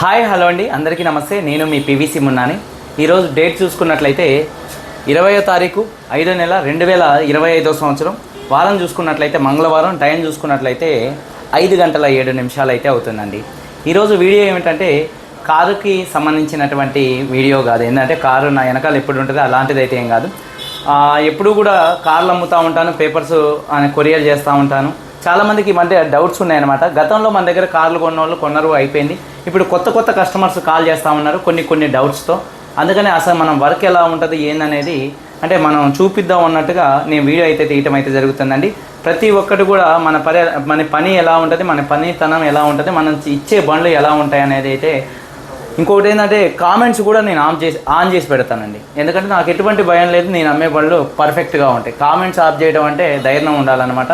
Hi hello అండి. అందరికీ నమస్తే. నేను మీ పివిసి మున్నాని. ఈరోజు డేట్ చూసుకున్నట్లయితే ఇరవయో తారీఖు ఐదో నెల రెండు వేల ఇరవై ఐదో సంవత్సరం. వారం చూసుకున్నట్లయితే మంగళవారం టైం చూసుకున్నట్లయితే ఐదు గంటల ఏడు నిమిషాలు అయితే అవుతుందండి. ఈరోజు వీడియో ఏమిటంటే కారుకి సంబంధించినటువంటి వీడియో కాదు. ఏంటంటే కారు నా వెనకాల ఎప్పుడు ఉంటుందో అలాంటిది అయితే ఏం కాదు. ఎప్పుడు కూడా కార్లు అమ్ముతూ ఉంటాను పేపర్స్ కొరియర్ చేస్తూ ఉంటాను. చాలామందికి ఈ మధ్య డౌట్స్ ఉన్నాయన్నమాట. గతంలో మన దగ్గర కార్లు కొన్న వాళ్ళు కొన్నరు అయిపోయింది. ఇప్పుడు కొత్త కొత్త కస్టమర్స్ కాల్ చేస్తూ ఉన్నారు కొన్ని కొన్ని డౌట్స్తో అందుకని అసలు మనం వర్క్ ఎలా ఉంటుంది ఏందనేది అంటే మనం చూపిద్దాం అన్నట్టుగా నేను వీడియో అయితే తీయటం అయితే జరుగుతుందండి. ప్రతి ఒక్కటి కూడా మన పని మన పని ఎలా ఉంటుంది మన పనితనం ఎలా ఉంటుంది మనం ఇచ్చే బండ్లు ఎలా ఉంటాయి అనేది అయితే ఇంకొకటి ఏంటంటే కామెంట్స్ కూడా నేను ఆన్ చేసి ఆన్ చేసి పెడతానండి. ఎందుకంటే నాకు ఎటువంటి భయం లేదు నేను అమ్మే బళ్ళు పర్ఫెక్ట్గా ఉంటాయి. కామెంట్స్ ఆఫ్ చేయడం అంటే ధైర్యం ఉండాలన్నమాట.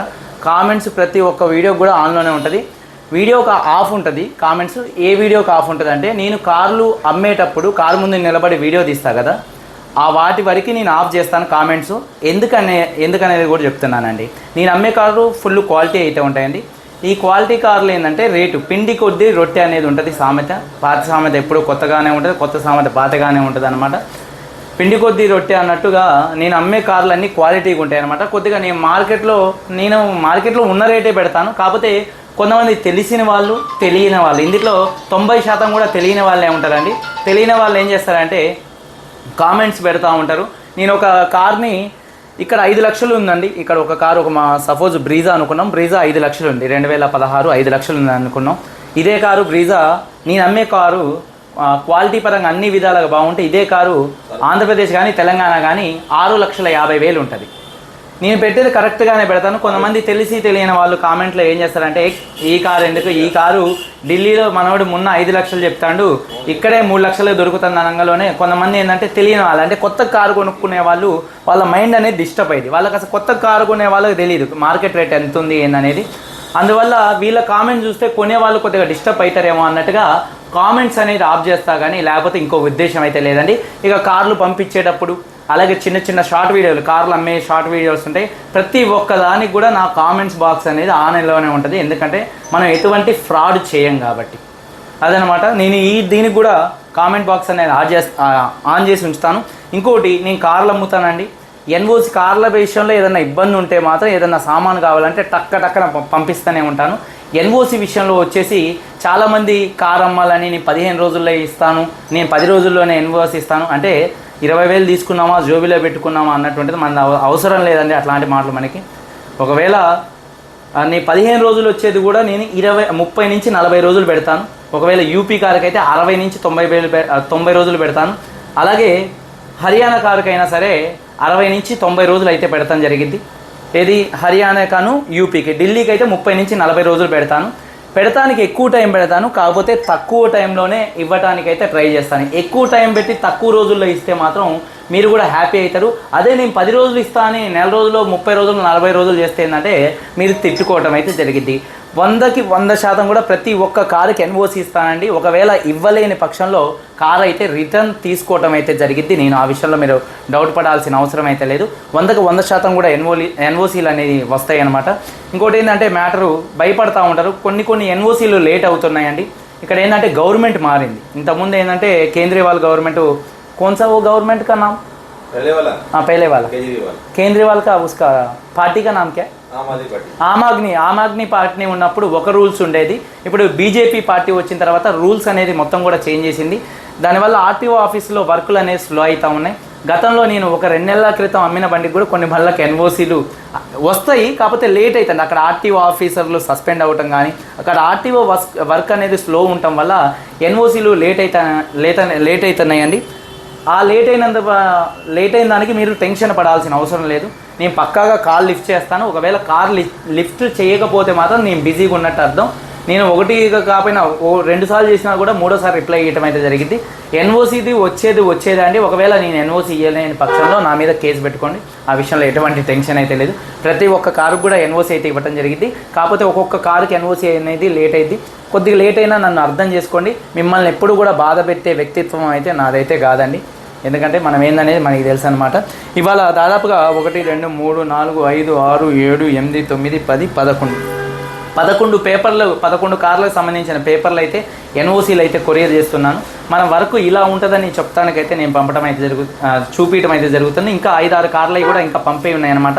కామెంట్స్ ప్రతి ఒక్క వీడియో కూడా ఆన్లోనే ఉంటుంది. వీడియో ఒక ఆఫ్ ఉంటుంది కామెంట్స్ ఏ వీడియోకి ఆఫ్ ఉంటుంది అంటే నేను కార్లు అమ్మేటప్పుడు కారు ముందు నిలబడి వీడియో తీస్తా కదా ఆ వాటి వరకు నేను ఆఫ్ చేస్తాను కామెంట్స్ ఎందుకనే ఎందుకనేది కూడా చెప్తున్నానండి. నేను అమ్మే కార్లు ఫుల్ క్వాలిటీ అయితే ఉంటాయండి. ఈ క్వాలిటీ కార్లు ఏంటంటే రేటు పిండి కొద్దీ రొట్టె అనేది ఉంటుంది సామెత. పాత సామెత ఎప్పుడు కొత్తగానే ఉంటుంది కొత్త సామెత పాతగానే ఉంటుంది అనమాట పిండి కొద్దీ రొట్టె అన్నట్టుగా నేను అమ్మే కార్లు అన్నీ క్వాలిటీగా ఉంటాయి అనమాట కొద్దిగా నేను మార్కెట్లో నేను మార్కెట్లో ఉన్న రేటే పెడతాను. కాకపోతే కొంతమంది తెలిసిన వాళ్ళు తెలియని వాళ్ళు. ఇందులో తొంభై శాతం కూడా తెలియని వాళ్ళే ఉంటారండి. తెలియని వాళ్ళు ఏం చేస్తారంటే కామెంట్స్ పెడతా ఉంటారు. నేను ఒక కార్ని ఇక్కడ ఐదు లక్షలు ఉందండి. ఇక్కడ ఒక కారు ఒక మా సపోజ్ బ్రీజా అనుకున్నాం. బ్రీజా ఐదు లక్షలు ఉంది. రెండు వేల పదహారు ఐదు లక్షలు ఉంది అనుకున్నాం. ఇదే కారు బ్రీజా నేను అమ్మే కారు క్వాలిటీ పరంగా అన్ని విధాలుగా బాగుంటే ఇదే కారు ఆంధ్రప్రదేశ్ కానీ తెలంగాణ కానీ ఆరు లక్షల యాభై వేలు ఉంటుంది. నేను పెట్టేది కరెక్ట్గానే పెడతాను. కొంతమంది తెలిసి తెలియని వాళ్ళు కామెంట్లో ఏం చేస్తారంటే ఈ కారు ఎందుకు? ఈ కారు ఢిల్లీలో మనవాడు మొన్న ఐదు లక్షలు చెప్తాడు. ఇక్కడే మూడు లక్షలు దొరుకుతుంది అనగాలోనే. కొంతమంది ఏంటంటే తెలియని వాళ్ళు. అంటే కొత్త కారు కొనుక్కునే వాళ్ళు వాళ్ళ మైండ్ అనేది డిస్టర్బ్ అయ్యింది. వాళ్ళకి అసలు కొత్త కారు కొనే వాళ్ళకి తెలియదు మార్కెట్ రేట్ ఎంత ఉంది ఏందనేది. అందువల్ల వీళ్ళ కామెంట్ చూస్తే కొనే వాళ్ళు కొద్దిగా డిస్టర్బ్ అవుతారేమో అన్నట్టుగా కామెంట్స్ అనేది ఆఫ్ చేస్తా కానీ లేకపోతే ఇంకో ఉద్దేశం అయితే లేదండి. ఇక కార్లు పంపించేటప్పుడు అలాగే చిన్న చిన్న షార్ట్ వీడియోలు కార్లు అమ్మే షార్ట్ వీడియోస్ ఉంటాయి. ప్రతి ఒక్క దానికి కూడా నా కామెంట్స్ బాక్స్ అనేది ఆన్లైన్లోనే ఉంటుంది. ఎందుకంటే మనం ఎటువంటి ఫ్రాడ్ చేయం కాబట్టి. అదనమాట నేను ఈ దీనికి కూడా కామెంట్ బాక్స్ అనేది ఆన్ చేసి ఆన్ చేసి ఉంచుతాను. ఇంకోటి నేను కార్లు అమ్ముతానండి. ఎన్ఓసి కార్ల విషయంలో ఏదైనా ఇబ్బంది ఉంటే మాత్రం ఏదైనా సామాన్ కావాలంటే టక్క టక్కన పం- పంపిస్తూనే ఉంటాను. ఎన్ఓసి విషయంలో వచ్చేసి చాలామంది కార్ అమ్మాలని నేను పదిహేను రోజుల్లో ఇస్తాను. నేను పది రోజుల్లోనే ఎన్ఓసి ఇస్తాను. అంటే ఇరవై వేలు తీసుకున్నామా జోబీలో పెట్టుకున్నామా అన్నటువంటిది మన అవ- అవసరం లేదండి అట్లాంటి మాటలు మనకి. ఒకవేళ నీ పదిహేను రోజులు వచ్చేది కూడా నేను ఇరవై ముప్పై నుంచి నలభై రోజులు పెడతాను. ఒకవేళ యూపీ కారుకైతే అరవై నుంచి తొంభై వేలు తొంభై రోజులు పెడతాను. అలాగే హర్యానా కారుకైనా సరే అరవై నుంచి తొంభై రోజులు అయితే పెడతాను జరిగింది. ఏది? హర్యానా కాను యూపీకి. ఢిల్లీకి అయితే ముప్పై నుంచి నలభై రోజులు పెడతాను. పెడతానికి ఎక్కువ టైం పెడతాను కాకపోతే తక్కువ టైంలోనే ఇవ్వటానికి అయితే ట్రై చేస్తాను. ఎక్కువ టైం పెట్టి తక్కువ రోజుల్లో ఇస్తే మాత్రం మీరు కూడా హ్యాపీ అవుతారు. అదే నేను పది రోజులు ఇస్తాను నెల రోజులు ముప్పై రోజులు నలభై రోజులు చేస్తే ఏంటంటే మీరు తిట్టుకోవటం అయితే జరిగింది వందకి వంద శాతం కూడా ప్రతి ఒక్క కారుకి ఎన్ఓసి ఇస్తానండి ఒకవేళ ఇవ్వలేని పక్షంలో కార్ అయితే రిటర్న్ తీసుకోవటం అయితే జరిగింది నేను ఆ విషయంలో మీరు డౌట్ పడాల్సిన అవసరం అయితే లేదు వందకు వంద శాతం కూడా ఎన్ఓలి ఎన్ఓసీలు అనేది వస్తాయి అనమాట ఇంకోటి ఏంటంటే మ్యాటరు భయపడతా ఉంటారు కొన్ని కొన్ని ఎన్ఓసీలు లేట్ అవుతున్నాయండి ఇక్కడ ఏంటంటే గవర్నమెంట్ మారింది ఇంతకుముందు ఏంటంటే కేంద్రీయ గవర్నమెంట్ कौन सा वो गवर्नमेंट का नाम पहले वाला हाँ पहले वाला केजरीवाल కేంద్రీవాల్ का उसका పార్టీ का नाम क्या है? ఆమ్ ఆద్మీ ఆమ్ ఆద్మీ పార్టీ ఉన్నప్పుడు ఒక రూల్స్ ఉండేది. ఇప్పుడు బీజేపీ పార్టీ వచ్చిన తర్వాత రూల్స్ అనేది మొత్తం కూడా చేంజ్ చేసింది. దానివల్ల ఆర్టీఓ ఆఫీసులో వర్కులు అనేవి స్లో అవుతూ ఉన్నాయి. గతంలో నేను ఒక రెండు నెలల క్రితం అమ్మిన బండికి కూడా కొన్ని బళ్ళకి ఎన్ఓసీలు వస్తాయి కాకపోతే లేట్ అవుతుంది అక్కడ ఆర్టీఓ ఆఫీసర్లు సస్పెండ్ అవ్వటం కానీ అక్కడ ఆర్టీఓ వర్క్ అనేది స్లో ఉండటం వల్ల ఎన్ఓసీలు లేట్ అవుతా లేట్ లేట్ అవుతున్నాయండి ఆ లేట్ అయినందు లేట్ అయిన దానికి మీరు టెన్షన్ పడాల్సిన అవసరం లేదు. నేను పక్కాగా కాల్ లిఫ్ట్ చేస్తాను. ఒకవేళ కార్ లిఫ్ట్ చేయకపోతే మాత్రం నేను బిజీగా ఉన్నట్టు అర్థం. నేను ఒకటి కాకపోయినా ఓ రెండు సార్లు చేసినా కూడా మూడోసారి రిప్లై ఇవ్వడం అయితే జరిగింది. ఎన్ఓసీది వచ్చేది వచ్చేది అండి. ఒకవేళ నేను ఎన్ఓసీ ఇవ్వలేని పక్షంలో నా మీద కేసు పెట్టుకోండి. ఆ విషయంలో ఎటువంటి టెన్షన్ అయితే లేదు. ప్రతి ఒక్క కారుకు కూడా ఎన్ఓసీ అయితే ఇవ్వటం జరిగింది. కాకపోతే ఒక్కొక్క కారుకి ఎన్ఓసీ అనేది లేట్ అయింది. కొద్దిగా లేట్ అయినా నన్ను అర్థం చేసుకోండి. మిమ్మల్ని ఎప్పుడు కూడా బాధ పెట్టే వ్యక్తిత్వం అయితే నాదైతే కాదండి. ఎందుకంటే మనం ఏందనేది మనకి తెలుసు అనమాట ఇవాళ దాదాపుగా ఒకటి రెండు మూడు నాలుగు ఐదు ఆరు ఏడు ఎనిమిది తొమ్మిది పది పదకొండు. పదకొండు పేపర్లు పదకొండు కార్లకు సంబంధించిన పేపర్లు అయితే ఎన్ఓసీలు అయితే కొరియర్ చేస్తున్నాను. మన వరకు ఇలా ఉంటుందని చెప్తానికైతే నేను పంపడం అయితే జరుగు చూపించడం అయితే జరుగుతుంది. ఇంకా ఐదారు కార్లు కూడా ఇంకా పంపే ఉన్నాయన్నమాట.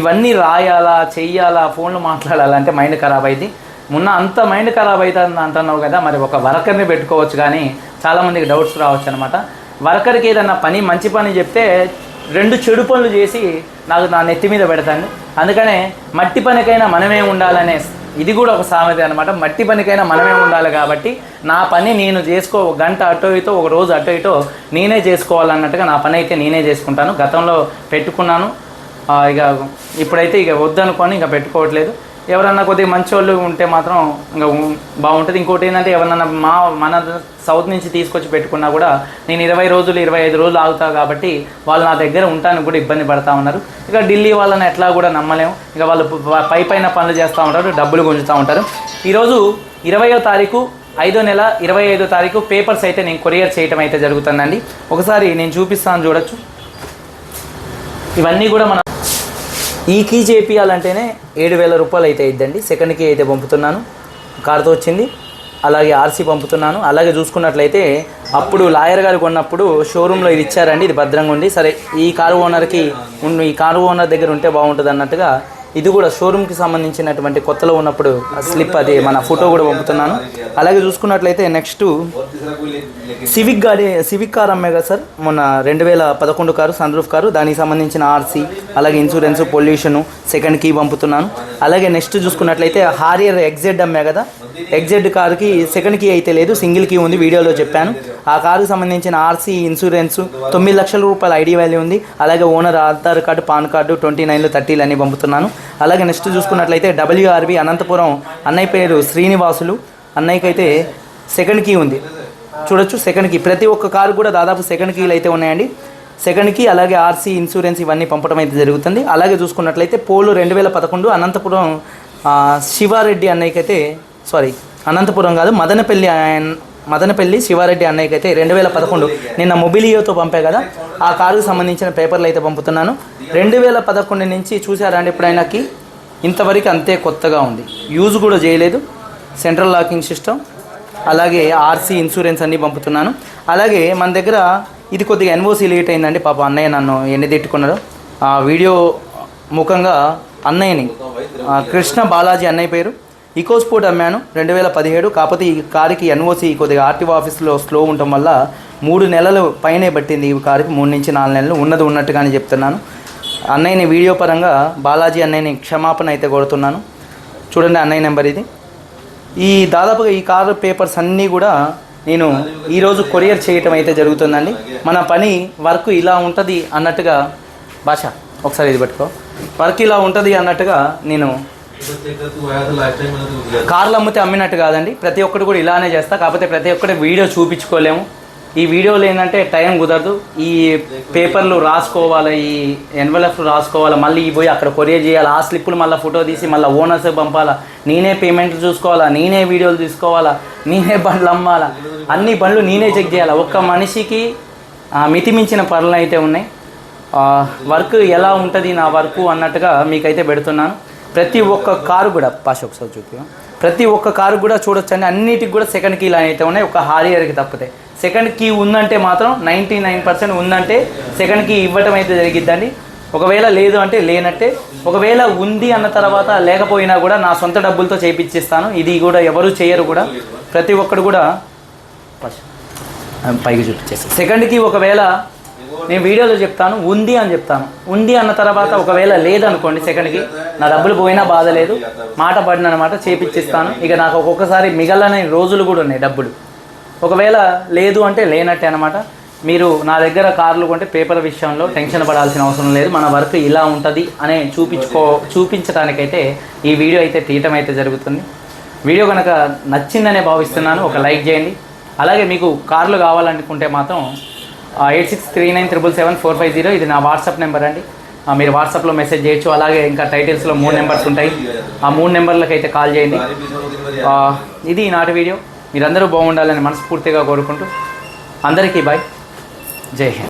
ఇవన్నీ రాయాలా చెయ్యాలా ఫోన్లు మాట్లాడాలా అంటే మైండ్ ఖరాబ్ అయింది. మొన్న అంత మైండ్ ఖరాబ్ అవుతుంది అంటున్నావు కదా మరి ఒక వర్కర్ని పెట్టుకోవచ్చు కానీ చాలామందికి డౌట్స్ రావచ్చు అనమాట వర్కర్కి ఏదన్నా పని మంచి పని చెప్తే రెండు చెడు పనులు చేసి నాకు నా నెత్తి మీద పెడతాను. అందుకనే మట్టి పనికైనా మనమే ఉండాలనే ఇది కూడా ఒక సామెత అనమాట మట్టి పనికైనా మనమే ఉండాలి కాబట్టి నా పని నేను చేసుకో ఒక గంట అటో ఇటో ఒక రోజు అటో ఇటో నేనే చేసుకోవాలన్నట్టుగా నా పని అయితే నేనే చేసుకుంటాను. గతంలో పెట్టుకున్నాను. ఇక ఇప్పుడైతే ఇక వద్దనుకొని ఇంకా పెట్టుకోవట్లేదు. ఎవరన్నా కొద్దిగా మంచి వాళ్ళు ఉంటే మాత్రం ఇంకా బాగుంటుంది. ఇంకోటి ఏంటంటే ఎవరన్నా మా మన సౌత్ నుంచి తీసుకొచ్చి పెట్టుకున్నా కూడా నేను ఇరవై రోజులు ఇరవై ఐదు రోజులు ఆగుతా కాబట్టి వాళ్ళు నా దగ్గర ఉంటానికి కూడా ఇబ్బంది పడతా ఉన్నారు. ఇక ఢిల్లీ వాళ్ళని ఎట్లా కూడా నమ్మలేము. ఇక వాళ్ళు పై పైన పనులు చేస్తూ ఉంటారు డబ్బులు గుంజుతూ ఉంటారు. ఈరోజు ఇరవయో తారీఖు ఐదో నెల ఇరవై ఐదో తారీఖు పేపర్స్ అయితే నేను కొరియర్ చేయటం అయితే జరుగుతుందండి. ఒకసారి నేను చూపిస్తాను చూడొచ్చు. ఇవన్నీ కూడా మన ఈ కీ చేపియాలంటేనే ఏడు వేల రూపాయలు అయితే అయిద్దండి. సెకండ్ కీ అయితే పంపుతున్నాను. కార్తో వచ్చింది. అలాగే ఆర్సీ పంపుతున్నాను. అలాగే చూసుకున్నట్లయితే అప్పుడు లాయర్ గారు కొన్నప్పుడు షోరూంలో ఇది ఇచ్చారండి. ఇది భద్రంగా ఉంది. సరే ఈ కారు ఓనర్కి ఈ కారు ఓనర్ దగ్గర ఉంటే బాగుంటుంది అన్నట్టుగా ఇది కూడా షోరూమ్కి సంబంధించినటువంటి కొత్తలో ఉన్నప్పుడు స్లిప్ అది మన ఫోటో కూడా పంపుతున్నాను. అలాగే చూసుకున్నట్లయితే నెక్స్ట్ సివిక్ గాడి సివిక్ కార్ అమ్మే కదా సార్? మొన్న రెండు వేల పదకొండు కారు సన్రూఫ్ కారు దానికి సంబంధించిన ఆర్సీ అలాగే ఇన్సూరెన్స్ పొల్యూషన్ సెకండ్ కీ పంపుతున్నాను. అలాగే నెక్స్ట్ చూసుకున్నట్లయితే హారియర్ ఎగ్జెడ్ అమ్మే కదా? ఎగ్జెడ్ కారుకి సెకండ్ కీ అయితే లేదు సింగిల్ కీ ఉంది వీడియోలో చెప్పాను. ఆ కారుకి సంబంధించిన ఆర్సీ ఇన్సూరెన్స్ తొమ్మిది లక్షల రూపాయల ఐడి వాల్యూ ఉంది. అలాగే owner Aadhaar card PAN card twenty నైన్లు థర్టీలు అన్ని పంపుతున్నాను. అలాగే నెక్స్ట్ చూసుకున్నట్లయితే డబ్ల్యూఆర్బి అనంతపురం అన్నయ్య పేరు శ్రీనివాసులు. అన్నయ్యకి అయితే సెకండ్ కీ ఉంది. చూడొచ్చు సెకండ్ కీ ప్రతి ఒక్క కారు కూడా దాదాపు సెకండ్ కీలు అయితే ఉన్నాయండి. సెకండ్ కీ అలాగే ఆర్సీ ఇన్సూరెన్స్ ఇవన్నీ పంపడం అయితే జరుగుతుంది. అలాగే చూసుకున్నట్లయితే పోలు రెండు వేల పదకొండు అనంతపురం శివారెడ్డి అన్నయ్యకి అయితే సారీ అనంతపురం కాదు మదనపల్లి మదనపల్లి శివారెడ్డి అన్నయ్యకి అయితే రెండు వేల పదకొండు నిన్న మొబిలియోతో పంపే కదా. ఆ కారుకు సంబంధించిన పేపర్లు అయితే పంపుతున్నాను. రెండు వేల పదకొండు నుంచి చూసారా అండి ఆయనకి ఇంతవరకు అంతే కొత్తగా ఉంది. యూజ్ కూడా చేయలేదు. సెంట్రల్ లాకింగ్ సిస్టమ్ అలాగే ఆర్సీ ఇన్సూరెన్స్ అన్నీ పంపుతున్నాను. అలాగే మన దగ్గర ఇది కొద్దిగా ఎన్ఓసి లేట్ అయిందండి పాప అన్నయ్య నన్ను ఎన్ని తిట్టుకున్నారో ఆ వీడియో ముఖంగా అన్నయ్యని కృష్ణ బాలాజీ అన్నయ్య పేరు. ఈకో స్పోర్ట్ అమ్మాను రెండు వేల పదిహేడు. కాకపోతే ఈ కారుకి ఎన్ఓసి కొద్దిగా ఆర్టీఓ ఆఫీస్లో స్లో ఉండటం వల్ల మూడు నెలలు పైనే పట్టింది ఈ కారుకి. మూడు నుంచి నాలుగు నెలలు ఉన్నది ఉన్నట్టుగానే చెప్తున్నాను. అన్నయ్యని వీడియో పరంగా బాలాజీ అన్నయ్యని క్షమాపణ అయితే కొడుతున్నాను చూడండి అన్నయ్య నెంబర్ ఇది. ఈ దాదాపుగా ఈ కార్ పేపర్స్ అన్నీ కూడా నేను ఈరోజు కొరియర్ చేయటం అయితే జరుగుతుందండి. మన పని వర్క్ ఇలా ఉంటుంది అన్నట్టుగా భాష ఒకసారి ఇది పట్టుకో. వర్క్ ఇలా ఉంటుంది అన్నట్టుగా నేను కార్లు అమ్మితే అమ్మినట్టు కాదండి. ప్రతి ఒక్కటి కూడా ఇలానే చేస్తా కాకపోతే ప్రతి ఒక్కటి వీడియో చూపించుకోలేము. ఈ వీడియోలు ఏంటంటే టైం కుదరదు. ఈ పేపర్లు రాసుకోవాలి ఈ ఎన్వలప్లు రాసుకోవాలి మళ్ళీ ఈ పోయి అక్కడ కొరియర్ చేయాలి ఆ స్లిప్పులు మళ్ళీ ఫోటో తీసి మళ్ళీ ఓనర్స్ పంపాలా నేనే పేమెంట్లు చూసుకోవాలా నేనే వీడియోలు తీసుకోవాలా నేనే బండ్లు అమ్మాలా అన్ని బండ్లు నేనే చెక్ చేయాలి. ఒక్క మనిషికి మితిమించిన పనులు అయితే ఉన్నాయి. వర్క్ ఎలా ఉంటుంది నా వర్క్ అన్నట్టుగా మీకైతే పెడుతున్నాను. ప్రతి ఒక్క కారు కూడా పాష ఒకసారి చూపి ప్రతి ఒక్క కారు కూడా చూడొచ్చండి. అన్నిటికి కూడా సెకండ్ కీలు అయితే ఉన్నాయి. ఒక హారియర్కి తప్పితే. సెకండ్ కీ ఉందంటే మాత్రం నైంటీ నైన్ పర్సెంట్ ఉందంటే సెకండ్ కీ ఇవ్వటం అయితే జరిగిద్దండి. ఒకవేళ లేదు అంటే లేనట్టే ఒకవేళ ఉంది అన్న తర్వాత లేకపోయినా కూడా నా సొంత డబ్బులతో చేపించిస్తాను ఇది కూడా ఎవరు చేయరు కూడా. ప్రతి ఒక్కడు కూడా పైకి చూపించేస్తాను సెకండ్కి ఒకవేళ నేను వీడియోలో చెప్తాను ఉంది అని చెప్తాను. ఉంది అన్న తర్వాత ఒకవేళ లేదనుకోండి సెకండ్కి నా డబ్బులు పోయినా బాధ లేదు. మాట పడిన అనమాట చేపిచ్చిస్తాను. ఇక నాకు ఒక్కొక్కసారి మిగలనే రోజులు కూడా ఉన్నాయి డబ్బులు. ఒకవేళ లేదు అంటే లేనట్టే అనమాట మీరు నా దగ్గర కార్లు కొంటే పేపర్ విషయంలో టెన్షన్ పడాల్సిన అవసరం లేదు. మన వర్క్ ఇలా ఉంటుంది అనే చూపించుకో చూపించడానికైతే ఈ వీడియో అయితే తీయటం అయితే జరుగుతుంది. వీడియో కనుక నచ్చిందనే భావిస్తున్నాను ఒక లైక్ చేయండి. అలాగే మీకు కార్లు కావాలనుకుంటే మాత్రం eight six three nine triple seven four five zero ఇది నా వాట్సాప్ నెంబర్ అండి. మీరు వాట్సాప్లో మెసేజ్ చేయొచ్చు. అలాగే ఇంకా టైటిల్స్లో మూడు నెంబర్స్ ఉంటాయి. ఆ మూడు నెంబర్లకు అయితే కాల్ చేయండి. ఇది నాటి వీడియో. మీరందరూ బాగుండాలని మనస్ఫూర్తిగా కోరుకుంటూ అందరికీ బాయ్ జై హింద్.